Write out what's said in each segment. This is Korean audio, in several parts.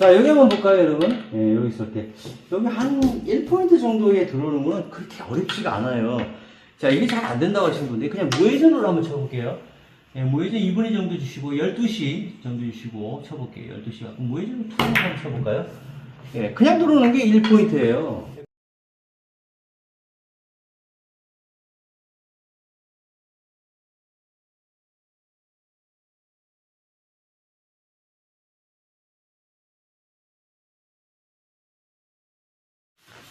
자, 여기 한번 볼까요, 여러분? 예, 여기 있을 때. 여기 한 1포인트 정도에 들어오는 거는 그렇게 어렵지가 않아요. 자, 이게 잘 안 된다고 하시는 분들, 그냥 무회전으로 한번 쳐볼게요. 예, 무회전 2분의 정도 주시고, 12시 정도 주시고, 쳐볼게요. 12시 갖고, 무회전 2 한번 쳐볼까요? 예, 그냥 들어오는 게 1포인트예요.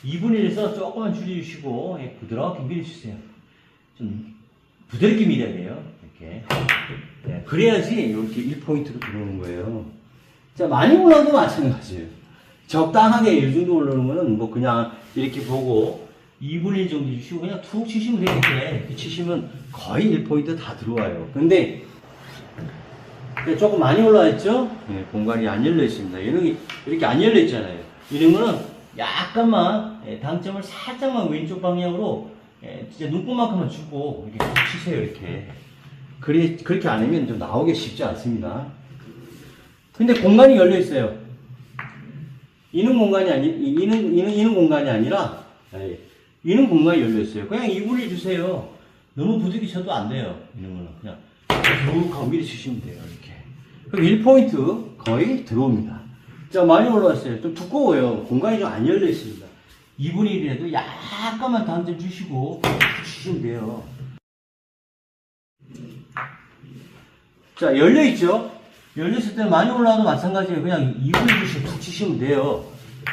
이분의 1에서 조금만 줄여주시고, 예, 부드럽게 밀어주세요. 좀 부드럽게 밀어야 돼요. 이렇게. 예, 그래야지 이렇게 1포인트로 들어오는 거예요. 자, 많이 올라도 마찬가지예요. 적당하게 이 정도 올라오는 거는 뭐 그냥 이렇게 보고 2분의 1 정도 주시고 그냥 툭 치시면 돼요. 이렇게. 치시면 거의 1포인트 다 들어와요. 근데 네, 조금 많이 올라왔죠? 예, 공간이 안 열려 있습니다. 이런 이렇게 안 열려 있잖아요. 이런 거는 약간만 예, 당점을 살짝만 왼쪽 방향으로 예, 진짜 눈곱만큼만 주고 이렇게 툭 치세요. 이렇게. 그래, 그렇게 안 하면 좀 나오기 쉽지 않습니다. 근데 공간이 열려 있어요. 이는 공간이 아니, 이- 이는, 이는, 이는 공간이 아니라, 예, 이는 공간이 열려 있어요. 그냥 2분을 주세요. 너무 부득이 쳐도 안 돼요. 이런 거는. 그냥 쭉 하고 미리 치시면 돼요. 이렇게. 그럼 1포인트 거의 들어옵니다. 자, 많이 올라왔어요. 좀 두꺼워요. 공간이 좀 안 열려 있습니다. 2분의 1이라도 약간만 당점 주시고 툭 치시면 돼요. 자, 열려 있죠? 열렸을 때 많이 올라와도 마찬가지예요. 그냥 2분의 1씩 툭 치시면 돼요.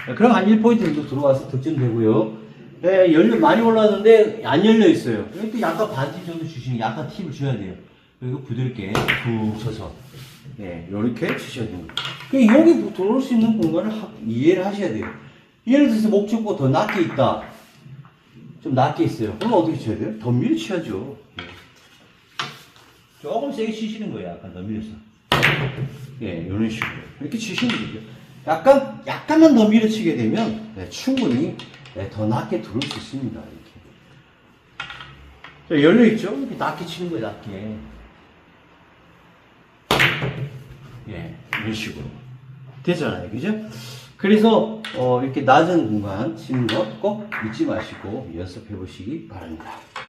네, 그럼 한 1포인트 정도 들어와서 득점 되고요. 네, 열려, 많이 올라왔는데 안 열려 있어요. 이때 약간 반티 정도 주시면 약간 팁을 줘야 돼요. 그리고 부드럽게 툭 쳐서. 네, 요렇게 치셔야 됩니다. 그 여기 들어올 수 있는 공간을 하- 이해를 하셔야 돼요. 예를 들어서 목적고 더 낮게 있다. 좀 낮게 있어요. 그럼 어떻게 쳐야 돼요? 더 밀어 쳐야죠. 예. 조금 세게 치시는 거예요. 약간 더 밀어서. 예, 이런 식으로. 이렇게 치시면 되죠. 약간, 약간만 더 밀어치게 되면, 네, 충분히, 네, 더 낮게 들어올 수 있습니다. 이렇게. 자, 열려있죠? 이렇게 낮게 치는 거예요, 낮게. 예, 이런 식으로. 되잖아요. 그죠? 그래서, 어, 이렇게 낮은 공간 치는 것꼭 잊지 마시고 연습해 보시기 바랍니다.